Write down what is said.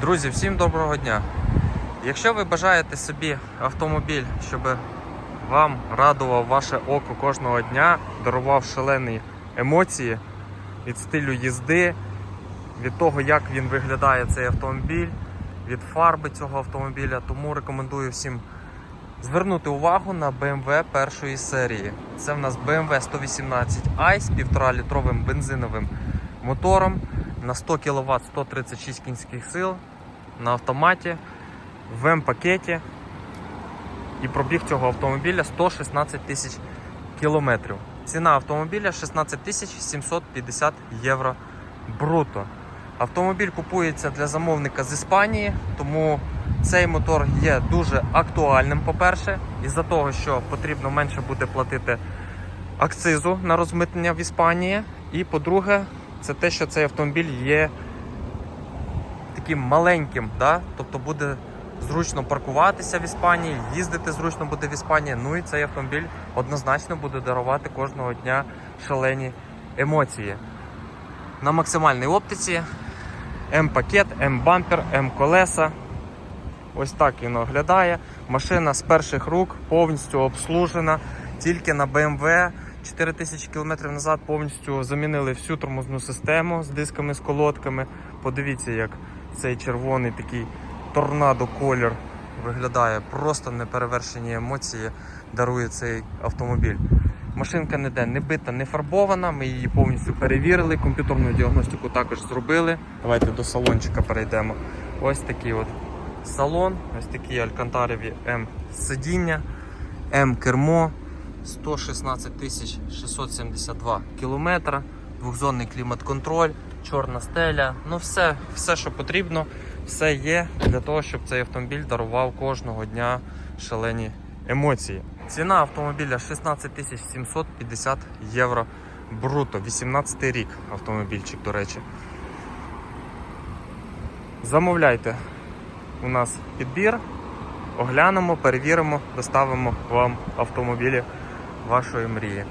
Друзі, всім доброго дня! Якщо ви бажаєте собі автомобіль, щоб вам радував ваше око кожного дня, дарував шалені емоції від стилю їзди, від того, як він виглядає цей автомобіль, від фарби цього автомобіля, тому рекомендую всім звернути увагу на BMW першої серії. Це в нас BMW 118i з 1,5 літровим бензиновим мотором на 100 кВт 136 кінських сил на автоматі в М-пакеті. І пробіг цього автомобіля 116 тисяч кілометрів. Ціна автомобіля 16 тисяч 750 євро бруто. Автомобіль купується для замовника з Іспанії, тому цей мотор є дуже актуальним, по-перше, із-за того, що потрібно менше буде платити акцизу на розмитнення в Іспанії. І по-друге, це те, що цей автомобіль є таким маленьким, да? тобто буде зручно паркуватися в Іспанії, їздити зручно буде в Іспанії. Ну і цей автомобіль однозначно буде дарувати кожного дня шалені емоції. На максимальній оптиці М-пакет, М-бампер, М-колеса. Ось так він оглядає. Машина з перших рук повністю обслужена. Тільки на BMW 4000 км назад повністю замінили всю тормозну систему з дисками, з колодками. Подивіться, як цей червоний такий торнадо колір виглядає. Просто неперевершені емоції дарує цей автомобіль. Машинка ніде не бита, не фарбована. Ми її повністю перевірили. Комп'ютерну діагностику також зробили. Давайте до салончика перейдемо. Ось такий от салон, ось такі алькантареві М сидіння, М кермо. 116 тисяч 672 кілометра, двохзонний клімат-контроль, чорна стеля. Ну все, все, що потрібно, все є для того, щоб цей автомобіль дарував кожного дня шалені емоції. Ціна автомобіля 16 тисяч 750 євро бруто. 18 рік автомобільчик, до речі. Замовляйте у нас підбір, оглянемо, перевіримо, доставимо вам автомобілі вашої мрії.